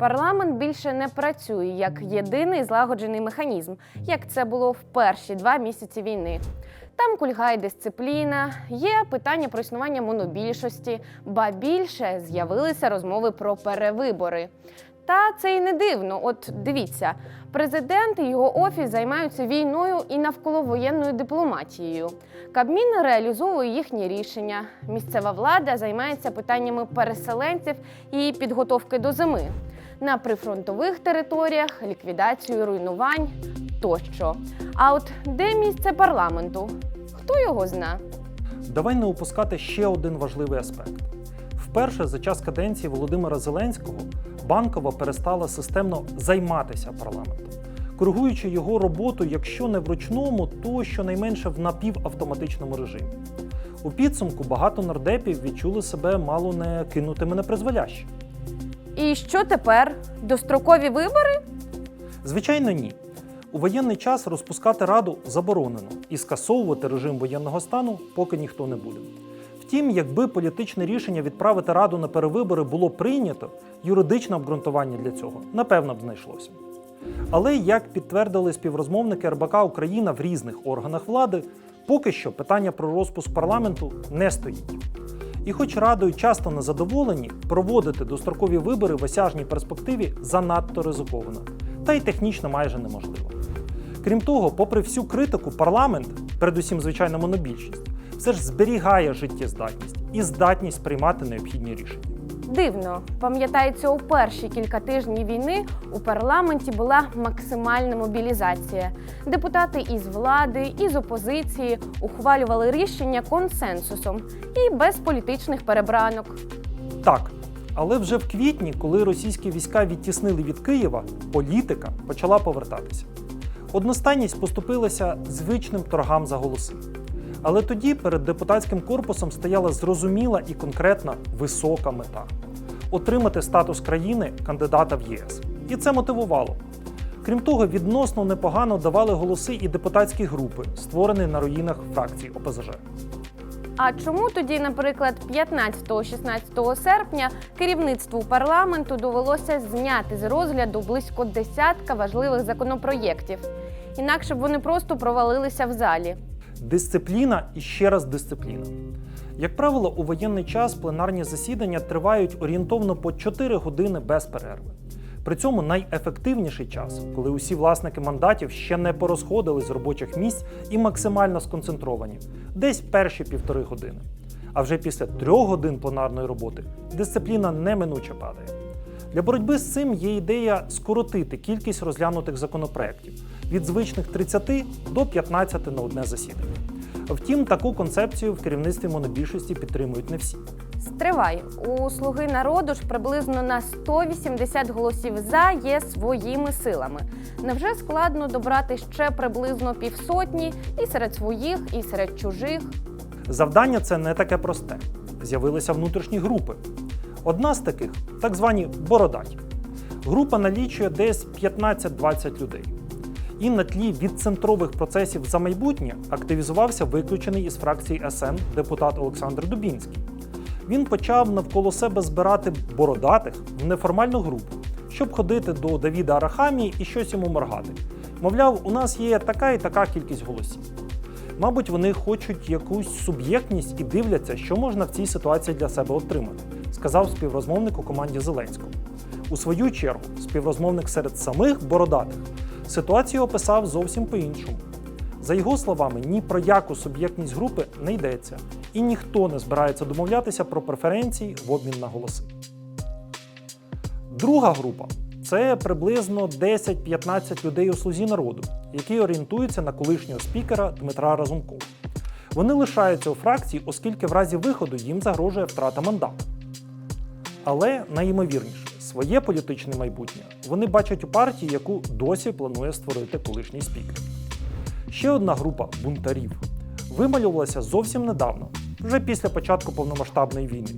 Парламент більше не працює як єдиний злагоджений механізм, як це було в перші два місяці війни. Там кульгає дисципліна, є питання про існування монобільшості, ба більше з'явилися розмови про перевибори. Та це і не дивно. От дивіться, президент і його офіс займаються війною і навколовоєнною дипломатією. Кабмін реалізовує їхні рішення. Місцева влада займається питаннями переселенців і підготовки до зими. На прифронтових територіях ліквідацією руйнувань тощо. А от де місце парламенту? Хто його зна? Давай не упускати ще один важливий аспект. Вперше за час каденції Володимира Зеленського Банкова перестала системно займатися парламентом, коригуючи його роботу, якщо не в ручному, то щонайменше в напівавтоматичному режимі. У підсумку багато нардепів відчули себе мало не кинутими на призволяще. І що тепер? Дострокові вибори? Звичайно, ні. У воєнний час розпускати раду заборонено і скасовувати режим воєнного стану поки ніхто не буде. Втім, якби політичне рішення відправити раду на перевибори було прийнято, юридичне обґрунтування для цього напевно б знайшлося. Але як підтвердили співрозмовники РБК Україна в різних органах влади, поки що питання про розпуск парламенту не стоїть. І хоч радою часто не задоволені, проводити дострокові вибори в осяжній перспективі занадто ризиковано, та й технічно майже неможливо. Крім того, попри всю критику, парламент, передусім звичайно монобільшість, все ж зберігає життєздатність і здатність приймати необхідні рішення. Дивно, пам'ятається, у перші кілька тижнів війни у парламенті була максимальна мобілізація. Депутати із влади, із опозиції ухвалювали рішення консенсусом і без політичних перебранок. Так, але вже в квітні, коли російські війська відтіснили від Києва, політика почала повертатися. Одностайність поступилася звичним торгам за голоси. Але тоді перед депутатським корпусом стояла зрозуміла і конкретна висока мета отримати статус країни кандидата в ЄС. І це мотивувало. Крім того, відносно непогано давали голоси і депутатські групи, створені на руїнах фракції ОПЗЖ. А чому тоді, наприклад, 15-16 серпня керівництву парламенту довелося зняти з розгляду близько десятка важливих законопроєктів? Інакше б вони просто провалилися в залі. Дисципліна і ще раз дисципліна. Як правило, у воєнний час пленарні засідання тривають орієнтовно по 4 години без перерви. При цьому найефективніший час, коли усі власники мандатів ще не порозходили з робочих місць і максимально сконцентровані, десь перші півтори години. А вже після трьох годин пленарної роботи дисципліна неминуче падає. Для боротьби з цим є ідея скоротити кількість розглянутих законопроєктів від звичних 30 до 15 на одне засідання. Втім, таку концепцію в керівництві монобільшості підтримують не всі. Стривай, у слуги народу ж приблизно на 180 голосів за є своїми силами. Невже складно добрати ще приблизно півсотні і серед своїх, і серед чужих? Завдання це не таке просте. З'явилися внутрішні групи. Одна з таких так звані бородаті. Група налічує десь 15-20 людей. І на тлі відцентрових процесів за майбутнє активізувався виключений із фракції СН депутат Олександр Дубінський. Він почав навколо себе збирати бородатих в неформальну групу, щоб ходити до Давіда Арахамії і щось йому моргати. Мовляв, у нас є така і така кількість голосів. Мабуть, вони хочуть якусь суб'єктність і дивляться, що можна в цій ситуації для себе отримати, сказав співрозмовник у команді Зеленського. У свою чергу, співрозмовник серед самих бородатих ситуацію описав зовсім по-іншому. За його словами, ні про яку суб'єктність групи не йдеться, і ніхто не збирається домовлятися про преференції в обмін на голоси. Друга група це приблизно 10-15 людей у слузі народу, які орієнтуються на колишнього спікера Дмитра Разумкова. Вони лишаються у фракції, оскільки в разі виходу їм загрожує втрата мандату. Але найімовірніше, своє політичне майбутнє вони бачать у партії, яку досі планує створити колишній спікер. Ще одна група бунтарів вималювалася зовсім недавно, вже після початку повномасштабної війни.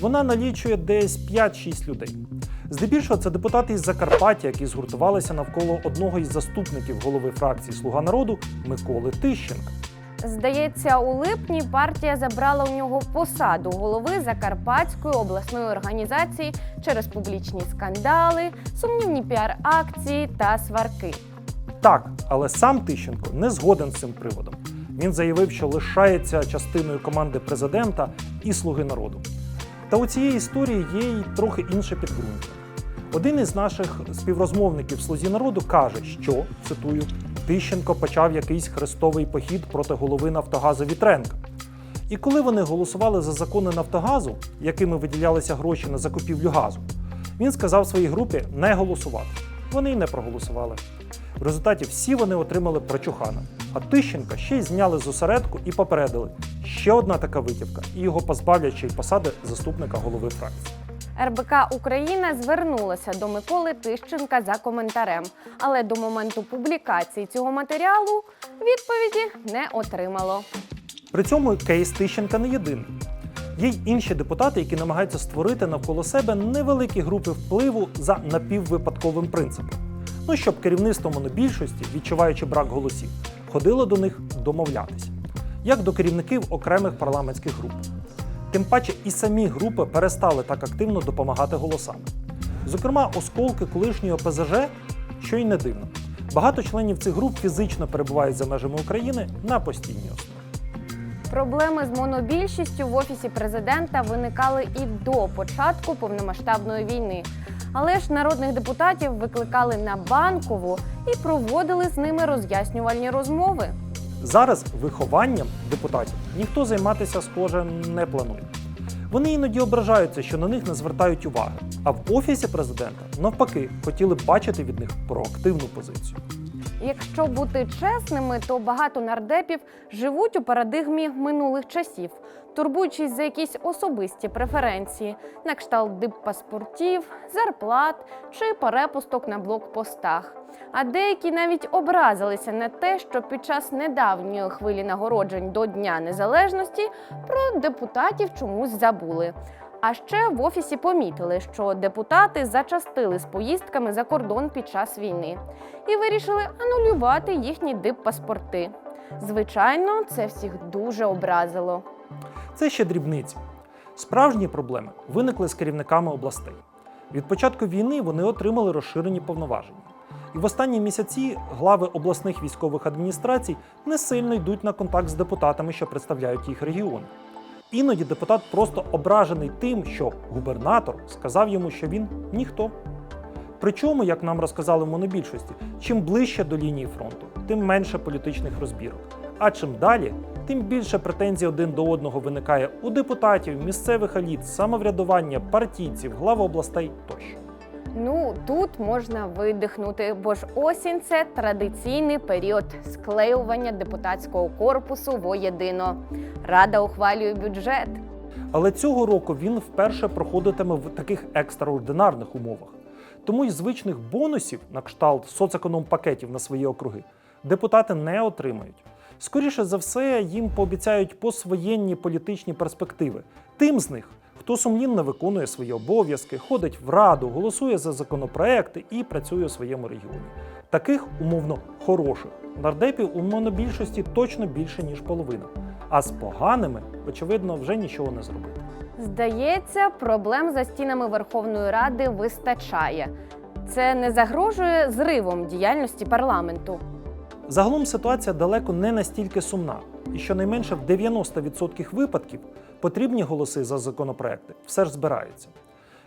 Вона налічує десь 5-6 людей. Здебільшого це депутати із Закарпаття, які згуртувалися навколо одного із заступників голови фракції Слуга народу Миколи Тищенка. Здається, у липні партія забрала у нього посаду голови Закарпатської обласної організації через публічні скандали, сумнівні піар-акції та сварки. Так, але сам Тищенко не згоден з цим приводом. Він заявив, що лишається частиною команди президента і слуги народу. Та у цієї історії є й трохи інше підґрунтя. Один із наших співрозмовників слузі народу каже, що цитую: Тищенко почав якийсь хрестовий похід проти голови Нафтогазу Вітренка. І коли вони голосували за закони Нафтогазу, якими виділялися гроші на закупівлю газу, він сказав своїй групі не голосувати. Вони й не проголосували. В результаті всі вони отримали прочухана. А Тищенка ще й зняли з осередку і попередили. Ще одна така витівка, і його позбавлять ще й посади заступника голови фракції. РБК Україна звернулася до Миколи Тищенка за коментарем, але до моменту публікації цього матеріалу відповіді не отримало. При цьому кейс Тищенка не єдиний. Є й інші депутати, які намагаються створити навколо себе невеликі групи впливу за напіввипадковим принципом. Ну, щоб керівництво монобільшості, відчуваючи брак голосів, ходило до них домовлятися, як до керівників окремих парламентських груп. Тим паче і самі групи перестали так активно допомагати голосами. Зокрема, осколки колишнього ПЗЖ, що й не дивно. Багато членів цих груп фізично перебувають за межами України на постійній основі. Проблеми з монобільшістю в офісі президента виникали і до початку повномасштабної війни. Але ж народних депутатів викликали на банкову і проводили з ними роз'яснювальні розмови. Зараз вихованням депутатів ніхто займатися схоже не планує. Вони іноді ображаються, що на них не звертають уваги. А в офісі президента навпаки хотіли б бачити від них проактивну позицію. Якщо бути чесними, то багато нардепів живуть у парадигмі минулих часів, турбуючись за якісь особисті преференції, на кшталт диппаспортів, зарплат чи перепусток на блокпостах. А деякі навіть образилися на те, що під час недавньої хвилі нагороджень до Дня Незалежності про депутатів чомусь забули. А ще в офісі помітили, що депутати зачастили з поїздками за кордон під час війни і вирішили анулювати їхні диппаспорти. Звичайно, це всіх дуже образило. Це ще дрібниці. Справжні проблеми виникли з керівниками областей. Від початку війни вони отримали розширені повноваження. І в останні місяці глави обласних військових адміністрацій не сильно йдуть на контакт з депутатами, що представляють їх регіони. Іноді депутат просто ображений тим, що губернатор сказав йому, що він ніхто. Причому, як нам розказали в монобільшості, чим ближче до лінії фронту, тим менше політичних розбірок. А чим далі, тим більше претензій один до одного виникає у депутатів, місцевих еліт, самоврядування, партійців, глав областей тощо. Ну тут можна видихнути, бо ж осінь це традиційний період склеювання депутатського корпусу воєдино. Рада ухвалює бюджет. Але цього року він вперше проходитиме в таких екстраординарних умовах. Тому й звичних бонусів на кшталт соцеконом-пакетів на свої округи депутати не отримають. Скоріше за все, їм пообіцяють посвоєнні політичні перспективи. Тим з них, хто сумлінно виконує свої обов'язки, ходить в раду, голосує за законопроекти і працює у своєму регіоні. Таких умовно хороших нардепів у монобільшості точно більше ніж половина. А з поганими, очевидно, вже нічого не зробити. Здається, проблем за стінами Верховної Ради вистачає. Це не загрожує зривом діяльності парламенту. Загалом ситуація далеко не настільки сумна, і щонайменше в 90% випадків потрібні голоси за законопроекти все ж збираються.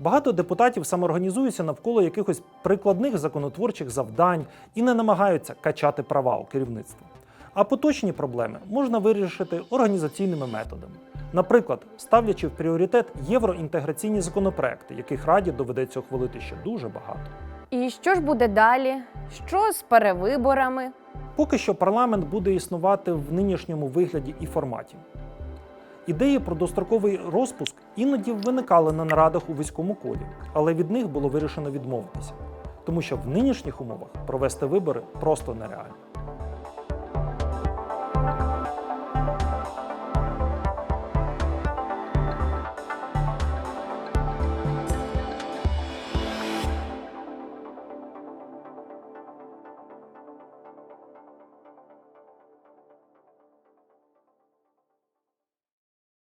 Багато депутатів самоорганізуються навколо якихось прикладних законотворчих завдань і не намагаються качати права у керівництво. А поточні проблеми можна вирішити організаційними методами. Наприклад, ставлячи в пріоритет євроінтеграційні законопроекти, яких раді доведеться ухвалити ще дуже багато. І що ж буде далі? Що з перевиборами? Поки що парламент буде існувати в нинішньому вигляді і форматі. Ідеї про достроковий розпуск іноді виникали на нарадах у військовому колі, але від них було вирішено відмовитися, тому що в нинішніх умовах провести вибори просто нереально.